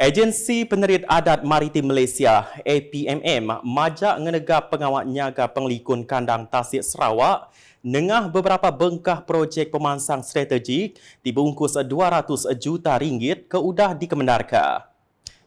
Agensi Penerit Adat Maritim Malaysia APMM majak ngenegah pengawal nyaga penglikun kandang Tasik Sarawak nengah beberapa bengkah projek pemansang strategik dibungkus 200 juta ringgit ke udah dikemendarkan.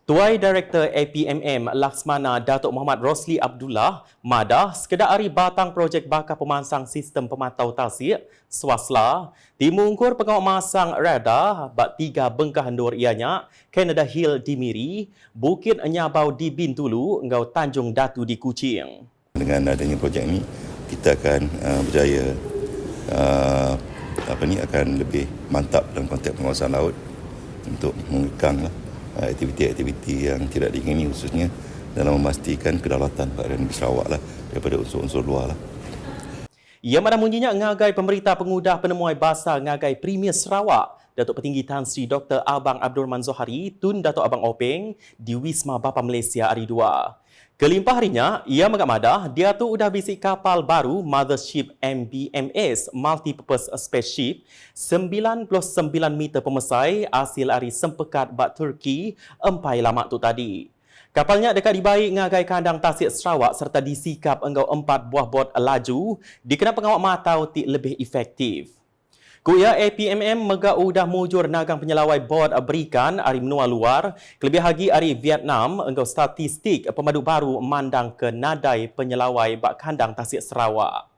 Tuai Director APMM Laksmana Datuk Muhammad Rosli Abdullah madah sekedar hari batang projek bakar pemansang sistem pemantau tasik swasla dimungkur pengawal masang radar bak tiga bengkah hendur ianya Canada Hill di Miri, Bukit Nyabau di Bintulu, engau Tanjung Datu di Kuching. Dengan adanya projek ini kita akan uh, berjaya uh, apa ni akan lebih mantap dalam konteks pengawasan laut untuk mengekang lah aktiviti-aktiviti yang tidak diingini khususnya dalam memastikan kedaulatan perairan negeri Sarawak lah daripada unsur-unsur luar lah. Ia mana munyinya ngagai pemerintah pengudah penemuai basar ngagai Premier Sarawak Datuk Petinggi Tan Sri Dr. Abang Abdul Manzohari Tun Datuk Abang Openg di Wisma Bapa Malaysia hari 2. Kelimpah harinya, ia mengaku dia tu udah bisik kapal baru Mothership MBMS Multipurpose Spaceship 99 meter pemesai hasil hari sempekat bak Turki empai lama tu tadi. Kapalnya dekat dibaik ngagai kandang Tasik Sarawak serta disikap enggau empat buah bot laju dikena pengawak matau ti lebih efektif. Kuya APMM mega udah mujur nagang penyelawai bot berikan hari menua luar, kelebih lagi hari Vietnam engkau statistik pemadu baru mandang ke nadai penyelawai bak kandang Tasik Sarawak.